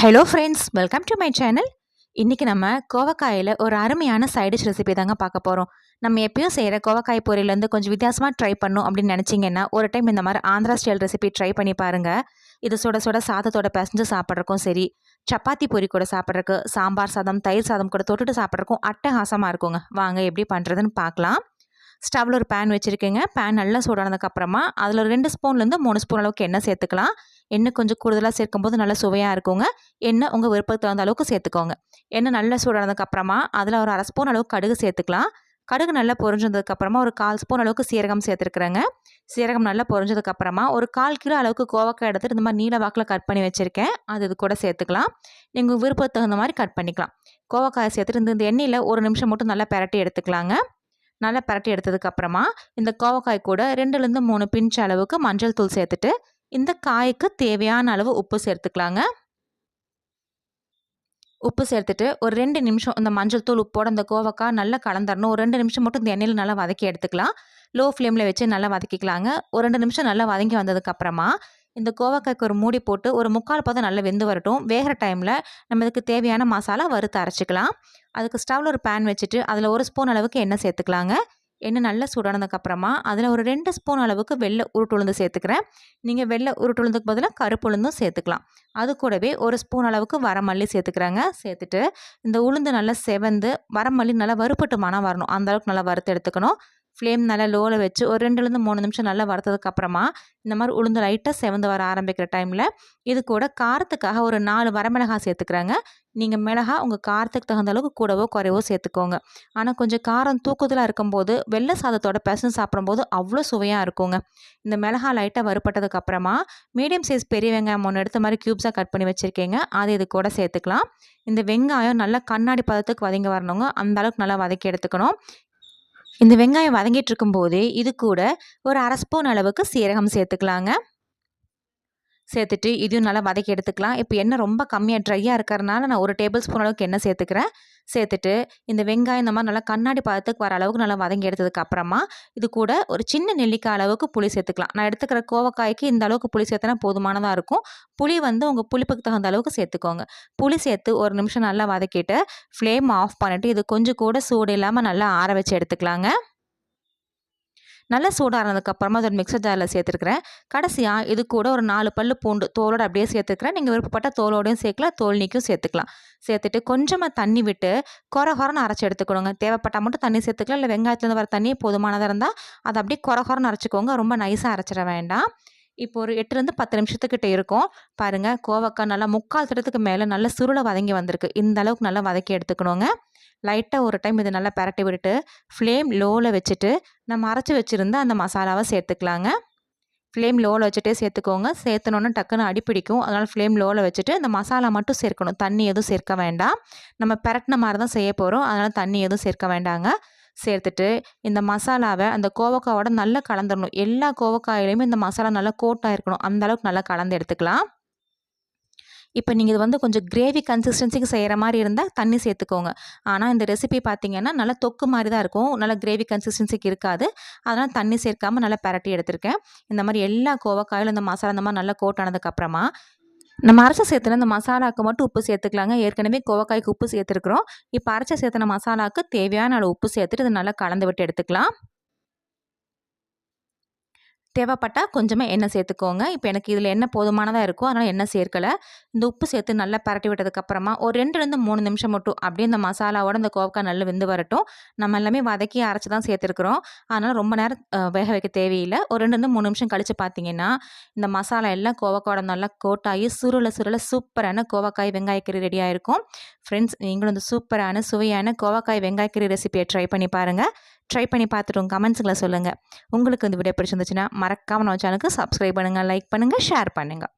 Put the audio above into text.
Hello friends welcome to my channel இன்றைக்கி நம்ம கோவக்காயில் ஒரு அருமையான சைடிஷ் ரெசிபி தாங்க பார்க்க போகிறோம் நம்ம எப்பயும் செய்கிற கோவக்காய் பொரியலேருந்து கொஞ்சம் வித்தியாசமாக ட்ரை பண்ணும் அப்படின்னு நினச்சிங்கன்னா ஒரு டைம் இந்த மாதிரி ஆந்திரா ஸ்டைல் ரெசிபி ட்ரை பண்ணி பாருங்கள் இது சுட சுட சாதத்தோட பிசைஞ்சு சாப்பிட்றக்கும் சரி சப்பாத்தி பொரி கூட சாப்பிட்றக்கு சாம்பார் சாதம் தயிர் சாதம் கூட தொட்டுட்டு சாப்பிட்றக்கும் அட்டகாசமாக இருக்குங்க. வாங்க எப்படி பண்ணுறதுன்னு பார்க்கலாம். ஸ்டவ்வில் ஒரு பேன் வச்சுருக்கேங்க. பேன் நல்லா சூடானதுக்கப்புறமா அதில் ஒரு ரெண்டு ஸ்பூன்லேருந்து மூணு ஸ்பூன் அளவுக்கு எண்ணெய் சேர்த்துக்கலாம். எண்ணெய் கொஞ்சம் கூடுதலாக சேர்க்கும்போது நல்லா சுவையாக இருக்குங்க. எண்ணெய் உங்கள் விருப்பத்துக்கு தகுந்த அளவுக்கு சேர்த்துக்கோங்க. எண்ணெய் நல்லா சூடானதுக்கப்புறமா அதில் ஒரு அரை ஸ்பூன் அளவுக்கு கடுகு சேர்த்துக்கலாம். கடுகு நல்லா பொரிஞ்சதுக்கப்புறமா ஒரு கால் ஸ்பூன் அளவுக்கு சீரகம் சேர்த்துருக்குறேங்க. சீரகம் நல்லா பொரிஞ்சதுக்கப்புறமா ஒரு கால் கிலோ அளவுக்கு கோவக்காய் எடுத்துகிட்டு இந்த மாதிரி நீல வாக்கில் கட் பண்ணி வச்சுருக்கேன். அது இது கூட சேர்த்துக்கலாம். நீங்கள் விருப்பத்துக்கு தகுந்த மாதிரி கட் பண்ணிக்கலாம். கோவக்காயை சேர்த்துட்டு இந்த எண்ணெயில் ஒரு நிமிஷம் மட்டும் நல்லா பரட்டி எடுத்துக்கலாங்க. நல்லா பரட்டி எடுத்ததுக்கப்புறமா இந்த கோவக்காய் கூட ரெண்டுலேருந்து மூணு பிஞ்ச் அளவுக்கு மஞ்சள் தூள் சேர்த்துட்டு இந்த காய்க்கு தேவையான அளவு உப்பு சேர்த்துக்கலாங்க. உப்பு சேர்த்துட்டு ஒரு ரெண்டு நிமிஷம் இந்த மஞ்சள் தூள் உப்போட இந்த கோவக்காய் நல்லா கலந்துடணும் ஒரு ரெண்டு நிமிஷம் மட்டும் இந்த எண்ணெயில் நல்லா வதக்கி எடுத்துக்கலாம். லோ ஃப்ளேமில் வச்சு நல்லா வதக்கிக்கலாங்க. ஒரு ரெண்டு நிமிஷம் நல்லா வதங்கி வந்ததுக்கப்புறமா இந்த கோவக்காய்க்கு ஒரு மூடி போட்டு ஒரு முக்கால் பதம் நல்லா வெந்து வரட்டும். வேகிற டைமில் நம்ம இதுக்கு தேவையான மசாலா வறுத்து அரைச்சிக்கலாம். அதுக்கு ஸ்டவ்வில் ஒரு பேன் வச்சுட்டு அதில் ஒரு ஸ்பூன் அளவுக்கு எண்ணெய் சேர்த்துக்கலாங்க. எண்ணெய் நல்லா சூடானதுக்கப்புறமா அதில் ஒரு ரெண்டு ஸ்பூன் அளவுக்கு வெள்ளை உருட்டுளுந்து சேர்த்துக்கிறேன். நீங்கள் வெள்ளை உருட்டுளுந்துக்கு பதிலாக கருப்பு உளுந்தும் சேர்த்துக்கலாம். அது கூடவே ஒரு ஸ்பூன் அளவுக்கு வரமல்லி சேர்த்துக்கிறாங்க. சேர்த்துட்டு இந்த உளுந்து நல்லா செவந்து வரமல்லி நல்லா வறுப்பட்டு மனம் வரணும். அந்தளவுக்கு நல்லா வறுத்து எடுத்துக்கணும். ஃப்ளேம் நல்லா லோவில் வச்சு ஒரு ரெண்டுலேருந்து மூணு நிமிஷம் நல்லா வறுத்ததுக்கப்புறமா இந்த மாதிரி உளுந்து லைட்டாக செவந்து வர ஆரம்பிக்கிற டைமில் இது கூட காரத்துக்காக ஒரு நாலு வரமிளகாய் சேர்த்துக்கிறாங்க. நீங்கள் மிளகா உங்கள் காரத்துக்கு தகுந்த அளவுக்கு கூடவோ குறைவோ சேர்த்துக்கோங்க. ஆனால் கொஞ்சம் காரம் தூக்குதலாக இருக்கும்போது வெள்ளை சாதத்தோட பெசன் சாப்பிடும்போது அவ்வளோ சுவையாக இருக்குங்க. இந்த மிளகா லைட்டாக வறுப்பட்டதுக்கப்புறமா மீடியம் சைஸ் பெரிய வெங்காயம் ஒன்று எடுத்த மாதிரி க்யூப்ஸாக கட் பண்ணி வச்சுருக்கீங்க. அது இது கூட சேர்த்துக்கலாம். இந்த வெங்காயம் நல்லா கண்ணாடி பதத்துக்கு வதங்கி வரணுங்க. அந்த அளவுக்கு நல்லா வதக்கி எடுத்துக்கணும். இந்த வெங்காயம் வதங்கிட்டு இருக்கும்போதே இது கூட ஒரு அரை ஸ்பூன் அளவுக்கு சீரகம் சேர்த்துக்கலாங்க. சேர்த்துட்டு இதையும் நல்லா வதக்கி எடுத்துக்கலாம். இப்போ எண்ணெய் ரொம்ப கம்மியாக ட்ரையாக இருக்கிறனால நான் ஒரு டேபிள் ஸ்பூன் அளவுக்கு எண்ணெய் சேர்த்துக்கிறேன். சேர்த்துட்டு இந்த வெங்காயம் இந்த மாதிரி நல்லா கண்ணாடி பதத்துக்கு வர அளவுக்கு நல்லா வதங்கி எடுத்ததுக்கு அப்புறமா இது கூட ஒரு சின்ன நெல்லிக்காய் அளவுக்கு புளி சேர்த்துக்கலாம். நான் எடுத்துக்கிற கோவக்காய்க்கு இந்த அளவுக்கு புளி சேர்த்தனா போதுமானதாக இருக்கும். புளி வந்து உங்கள் புளிப்புக்கு தகுந்த அளவுக்கு சேர்த்துக்கோங்க. புளி சேர்த்து ஒரு நிமிஷம் நல்லா வதக்கிட்டு ஃப்ளேம் ஆஃப் பண்ணிவிட்டு இது கொஞ்சம் கூட சூடு இல்லாமல் நல்லா ஆற வச்சு எடுத்துக்கலாங்க. நல்லா சூடானதுக்கப்புறமா அதோட மிக்சர் ஜாரில் சேர்த்துருக்குறேன். கடைசியாக இது கூட ஒரு நாலு பல் பூண்டு தோலோடு அப்படியே சேர்த்துக்கிறேன் நீங்கள் விருப்பப்பட்ட தோலோடையும் சேர்க்கலாம் தோல் நீக்கும் சேர்த்துக்கலாம். சேர்த்துட்டு கொஞ்சமாக தண்ணி விட்டு குறை குறைன்னு அரைச்சி எடுத்துக்கணுங்க. தேவைப்பட்டால் மட்டும் தண்ணி சேர்த்துக்கலாம் இல்லை வெங்காயத்துலேருந்து வர தண்ணியே போதுமானதாக இருந்தால் அதை அப்படியே குறை குறைன்னு அரைச்சிக்கோங்க. ரொம்ப நைஸாக அரைச்சிட வேண்டாம். இப்போ ஒரு எட்டுலேருந்து பத்து நிமிஷத்துக்கிட்ட இருக்கும். பாருங்கள் கோவக்காய் நல்லா முக்கால் திட்டத்துக்கு மேலே நல்லா சுருளை வதங்கி வந்திருக்கு. இந்த அளவுக்கு நல்லா வதக்கி எடுத்துக்கணுங்க. லைட்டாக ஒரு டைம் இது நல்லா பரட்டி விட்டுட்டு ஃப்ளேம் லோவில் வச்சுட்டு நம்ம அரைச்சி வச்சுருந்த அந்த மசாலாவை சேர்த்துக்கலாங்க. ஃப்ளேம் லோவில் வச்சுட்டே சேர்த்துக்கோங்க. சேர்த்தனோன்னு டக்குன்னு அடிப்பிடிக்கும் அதனால் ஃப்ளேம் லோவில் வச்சுட்டு இந்த மசாலா மட்டும் சேர்க்கணும். தண்ணி எதுவும் சேர்க்க வேண்டாம். நம்ம பரட்டின மாதிரி தான் செய்ய போகிறோம் அதனால் தண்ணி எதுவும் சேர்க்க வேண்டாங்க. சேர்த்துட்டு இந்த மசாலாவை அந்த கோவக்காயோட நல்லா கலந்துடணும் எல்லா கோவக்காயிலையுமே இந்த மசாலா நல்லா கோட்டாக இருக்கணும். அந்தளவுக்கு நல்லா கலந்து எடுத்துக்கலாம். இப்போ நீங்கள் இது வந்து கொஞ்சம் கிரேவி கன்சிஸ்டன்சிக்கு செய்கிற மாதிரி இருந்தால் தண்ணி சேர்த்துக்கோங்க ஆனால் இந்த ரெசிபி பார்த்தீங்கன்னா நல்லா தொக்கு மாதிரி தான் இருக்கும். நல்லா கிரேவி கன்சிஸ்டன்சிக்கு இருக்காது. அதனால் தண்ணி சேர்க்காமல் நல்லா பரட்டி எடுத்திருக்கேன். இந்த மாதிரி எல்லா கோவக்காயிலும் இந்த மசாலா இந்த மாதிரி நல்லா கோட் ஆனதுக்கப்புறமா நம்ம அரைச்ச சேர்த்துன இந்த மசாலாவுக்கு மட்டும் உப்பு சேர்த்துக்கலாங்க. ஏற்கனவே கோவக்காய்க்கு உப்பு சேர்த்துருக்குறோம். இப்போ அரைச்ச சேர்த்துன மசாலாவுக்கு தேவையான அளவு உப்பு சேர்த்துட்டு இதை நல்லா கலந்து விட்டு எடுத்துக்கலாம். தேவைப்பட்டால் கொஞ்சமாக எண்ணெய் சேர்த்துக்கோங்க. இப்போ எனக்கு இதில் எண்ணெய் போதுமானதாக இருக்கும். அதனால் எண்ணெய் சேர்க்கலை. இந்த உப்பு சேர்த்து நல்லா பரட்டி விட்டதுக்கப்புறமா ஒரு ரெண்டுலேருந்து மூணு நிமிஷம் மட்டும் அப்படியே இந்த மசாலாவோட இந்த கோவக்காய் நல்லா வெந்து வரட்டும். நம்ம எல்லாமே வதக்கி அரைச்சி தான் சேர்த்துருக்குறோம். அதனால் ரொம்ப நேரம் வேக வைக்க தேவையில்லை. ஒரு ரெண்டுலேருந்து மூணு நிமிஷம் கழித்து பார்த்தீங்கன்னா இந்த மசாலா எல்லாம் கோவக்காயோட நல்லா கோட்டாகி சுருளை சுருளை சூப்பரான கோவக்காய் வெங்காயக்கறி ரெடியாக இருக்கும் ஃப்ரெண்ட்ஸ் நீங்களும் இந்த சூப்பரான சுவையான கோவக்காய் வெங்காயக்கறி ரெசிபியை ட்ரை பண்ணி பாருங்கள் ட்ரை பண்ணி பார்த்துட்டு உங்கள் கமெண்ட்ஸுங்களை சொல்லுங்கள் உங்களுக்கு இந்த வீடியோ பிடிச்சிருந்துச்சுன்னா மறக்காமல் நம்ம சேனலுக்கு சப்ஸ்கிரைப் பண்ணுங்கள் லைக் பண்ணுங்கள் ஷேர் பண்ணுங்கள்